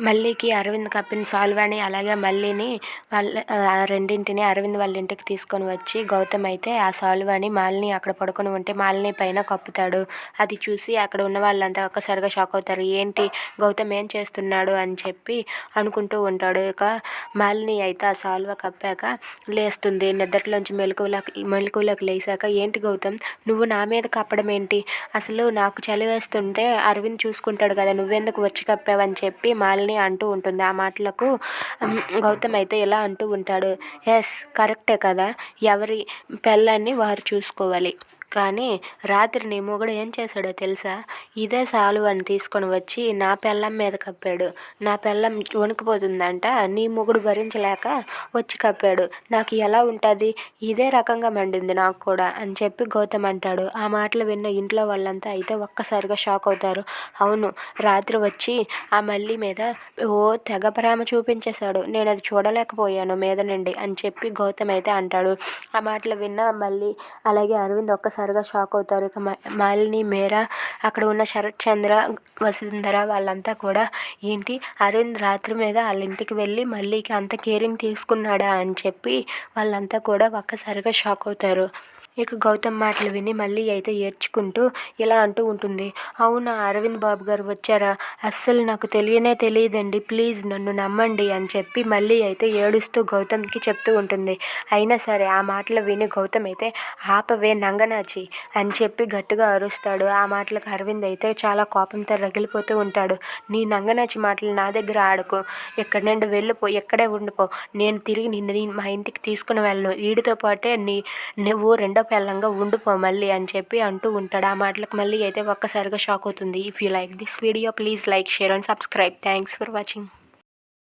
మల్లికి అరవింద్ కప్పిన సాల్వాని అలాగే మల్లిని వాళ్ళ రెండింటిని అరవింద్ వాళ్ళ ఇంటికి తీసుకొని వచ్చి గౌతమ్ అయితే ఆ సాల్వాని మాలిని అక్కడ పడుకొని ఉంటే మాలిని పైన కప్పుతాడు. అది చూసి అక్కడ ఉన్న వాళ్ళంతా ఒక్కసారిగా షాక్ అవుతారు. ఏంటి గౌతమ్ ఏం చేస్తున్నాడు? అని చెప్పి అనుకుంటూ ఉంటాడు. ఇక మాలిని అయితే ఆ సాల్వ కప్పాక లేస్తుంది. నిద్రలోంచి మెలకువలకు మెలకువలకు లేసాక ఏంటి గౌతమ్ నువ్వు నా మీద కప్పడం ఏంటి? అసలు నాకు చలి వేస్తుంటే అరవింద్ చూసుకుంటాడు కదా నువ్వెందుకు వచ్చి కప్పావని చెప్పి మాలిని అని అంటూ ఉంటుంది. ఆ మాటలకు గౌతమ్ అయితే ఇలా అంటూ ఉంటాడు. ఎస్ కరెక్టే కదా. ఎవరి పెళ్ళాన్ని వారు చూసుకోవాలి. కానీ రాత్రి నీ మొగుడు ఏం చేశాడో తెలుసా? ఇదే సాలువని తీసుకొని వచ్చి నా పెళ్ళం మీద కప్పాడు. నా పెళ్ళం వణికిపోతుందంట. నీ మొగుడు భరించలేక వచ్చి కప్పాడు. నాకు ఎలా ఉంటుంది? ఇదే రకంగా మండింది నాకు కూడా అని చెప్పి గౌతమ్ అంటాడు. ఆ మాటలు విన్న ఇంట్లో వాళ్ళంతా అయితే ఒక్కసారిగా షాక్ అవుతారు. అవును రాత్రి వచ్చి ఆ మల్లి మీద ఓ తెగ ప్రేమ చూపించేశాడు. నేను అది చూడలేకపోయాను మీద నుండి అని చెప్పి గౌతమ్ అయితే అంటాడు. ఆ మాటలు విన్న మళ్ళీ అలాగే అరవింద్ ఒక్కసారి ఒక్కసారిగా షాక్ అవుతారు. ఇక మాలిని మేరా అక్కడ ఉన్న శరత్ చంద్ర వసుంధర వాళ్ళంతా కూడా ఏంటి అరవింద్ రాత్రి మీద వాళ్ళ ఇంటికి వెళ్ళి మళ్ళీ అంత కేరింగ్ తీసుకున్నాడా అని చెప్పి వాళ్ళంతా కూడా ఒక్కసారిగా షాక్ అవుతారు. ఇక గౌతమ్ మాటలు విని మళ్ళీ అయితే ఏడ్చుకుంటూ ఇలా అంటూ ఉంటుంది. అవునా అరవింద్ బాబు గారు వచ్చారా? అస్సలు నాకు తెలియనే తెలియదండి. ప్లీజ్ నన్ను నమ్మండి అని చెప్పి మళ్ళీ అయితే ఏడుస్తూ గౌతమ్కి చెప్తూ ఉంటుంది. అయినా సరే ఆ మాటలు విని గౌతమ్ అయితే ఆపవే నంగనాచి అని చెప్పి గట్టిగా అరుస్తాడు. ఆ మాటలకు అరవింద్ అయితే చాలా కోపంతో రగిలిపోతూ ఉంటాడు. నీ నంగనాచి మాటలు నా దగ్గర ఆడకు. ఎక్కడి నుండి వెళ్ళిపో ఎక్కడే ఉండిపో. నేను తిరిగి నిన్ను మా ఇంటికి తీసుకుని వెళ్ళను. వీడితో పాటే నీ నువ్వు రెండో పెళ్ళంగా ఉండిపో మళ్ళీ అని చెప్పి అంటూ ఉంటాడు. ఆ మాటలకు మళ్ళీ అయితే ఒక్కసారిగా షాక్ అవుతుంది. If you like this video please like share and subscribe thanks for watching